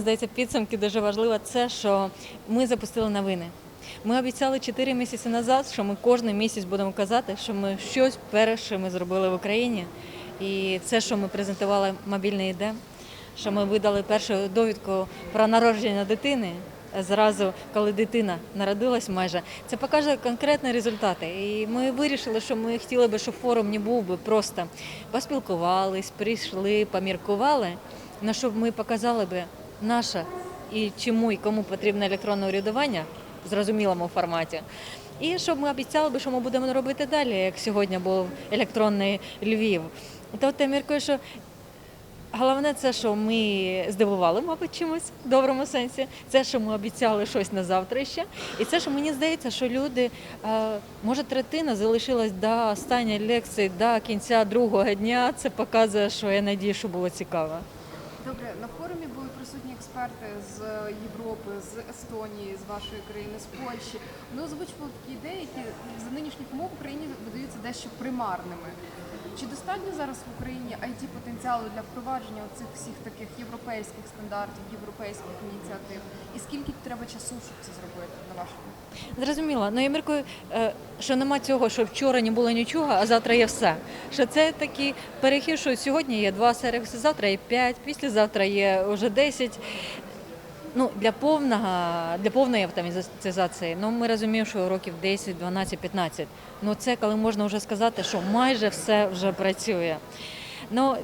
здається, підсумки дуже важливо, це що ми запустили новини. Ми обіцяли 4 місяці назад, що ми кожен місяць будемо казати, що ми щось перше ми зробили в Україні. І це, що ми презентували мобільне ІД, що ми видали першу довідку про народження дитини. Зразу, коли дитина народилась майже, це покаже конкретні результати. І ми вирішили, що ми хотіли би, щоб форум не був би просто поспілкувались, прийшли, поміркували, але щоб ми показали би наше і чому і кому потрібне електронне урядування в зрозумілому форматі. І щоб ми обіцяли що ми будемо робити далі, як сьогодні був електронний Львів. Тобто я міркую, що Головне, це що ми здивували, мабуть, чимось в доброму сенсі. Це, що ми обіцяли щось на завтра ще. І це, що мені здається, що люди, може, третина залишилась до останньої лекції, до кінця другого дня. Це показує, що я надію, що було цікаво. Добре, на форумі були присутні експерти з Європи, з Естонії, з вашої країни, з Польщі. Вони озвучували такі ідеї, які за нинішніх умов в Україні видаються дещо примарними. Чи достатньо зараз в Україні it потенціалу для впровадження цих всіх таких європейських стандартів, європейських ініціатив? І скільки треба часу, щоб це зробити, на вашу думку? Зрозуміло. Ну я міркую, е, що нема цього, що вчора не було нічого, а завтра є все. Що це такий перехід, що сьогодні є два сервіси, завтра є п'ять, післязавтра є вже десять. Ну, для повного, для повної автоматизації, ну ми розуміємо, що років 10, 12, 15. Ну це коли можна вже сказати, що майже все вже працює. Ну,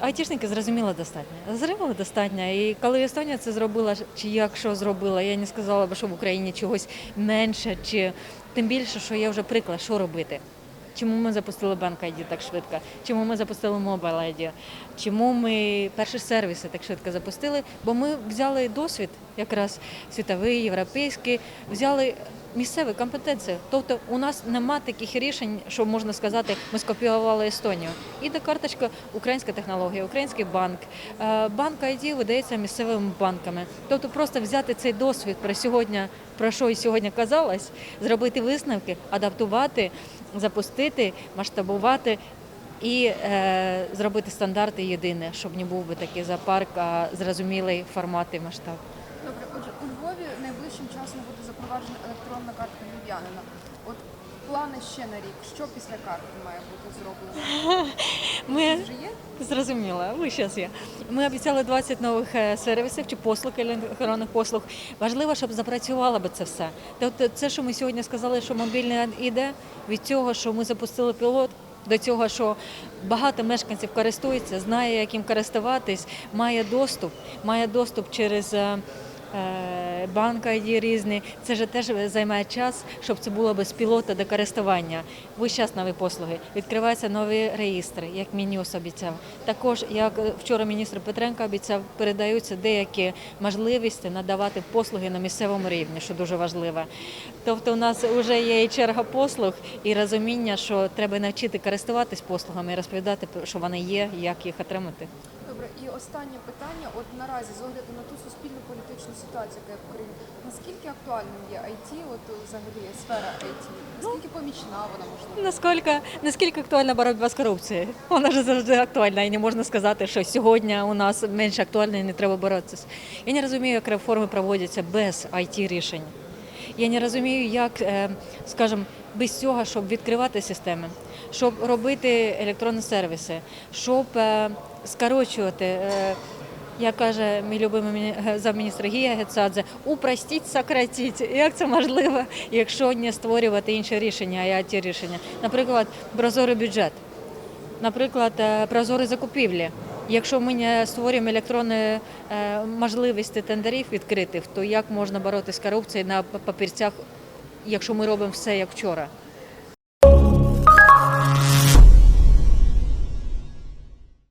айтішники зрозуміло достатньо. Зрозуміло достатньо. І коли Естонія це зробила, чи якщо зробила, я не сказала б, що в Україні чогось менше, чи тим більше, що є вже приклад, що робити. Чому ми запустили Bank ID так швидко? Чому ми запустили Mobile ID? Чому ми перші сервіси так швидко запустили? Бо ми взяли досвід, якраз світовий, європейський, взяли місцеві компетенції. Тобто у нас нема таких рішень, що можна сказати, ми скопіювали Естонію. Іде карточка, українська технологія, український банк. Е, Банк ID видається місцевими банками. Тобто просто взяти цей досвід про сьогодні, про що і сьогодні казалось, зробити висновки, адаптувати, запустити, масштабувати. І е, зробити стандарти єдине, щоб не був би такий зоопарк, а зрозумілий формат і масштаб. Добре, отже, у Львові найближчим часом буде запроваджена електронна картка львів'янина. От плани ще на рік. Що після карти має бути зроблено? Ми Вже є? Зрозуміло, ви зараз є. Ми обіцяли 20 нових е, сервісів чи послуг електронних послуг. Важливо, щоб запрацювало би це все. Тобто, це, що ми сьогодні сказали, що мобільний іде від цього, що ми запустили пілот. До цього, що багато мешканців користуються, знає, яким користуватись, має доступ, має доступ через е, е, банк ID різні. Це ж теж займає час, щоб це було без пілота до користування. Ви зараз нові послуги. Відкриваються нові реєстри, як Мінюс обіцяв. Також, як вчора міністр Петренко обіцяв, передаються деякі можливості надавати послуги на місцевому рівні, що дуже важливо. Тобто, у нас вже є і черга послуг, і розуміння, що треба навчити користуватись послугами і розповідати, що вони є, як їх отримати. Добре, і останнє питання. От наразі з огляду на ту суспільну політичну ситуацію, яка є в Україні, наскільки актуальним є IT, от взагалі сфера IT? Наскільки помічна вона можливо? Наскільки, наскільки актуальна боротьба з корупцією? Вона ж завжди актуальна, і не можна сказати, що сьогодні у нас менш актуальна і не треба боротися. Я не розумію, як реформи проводяться без it рішень. Я не розумію, як, е, скажімо, без цього, щоб відкривати системи, щоб робити електронні сервіси, щоб е, скорочувати. е, як каже мій любимий міні- замміністр Гія Гецадзе, упростіть, сократіть. Як це можливо, якщо не створювати інші рішення, а ті рішення? Наприклад, прозорий бюджет, наприклад, прозорі закупівлі. Якщо ми не створюємо електронні е, можливості тендерів відкритих, то як можна боротися з корупцією на папірцях, якщо ми робимо все як вчора?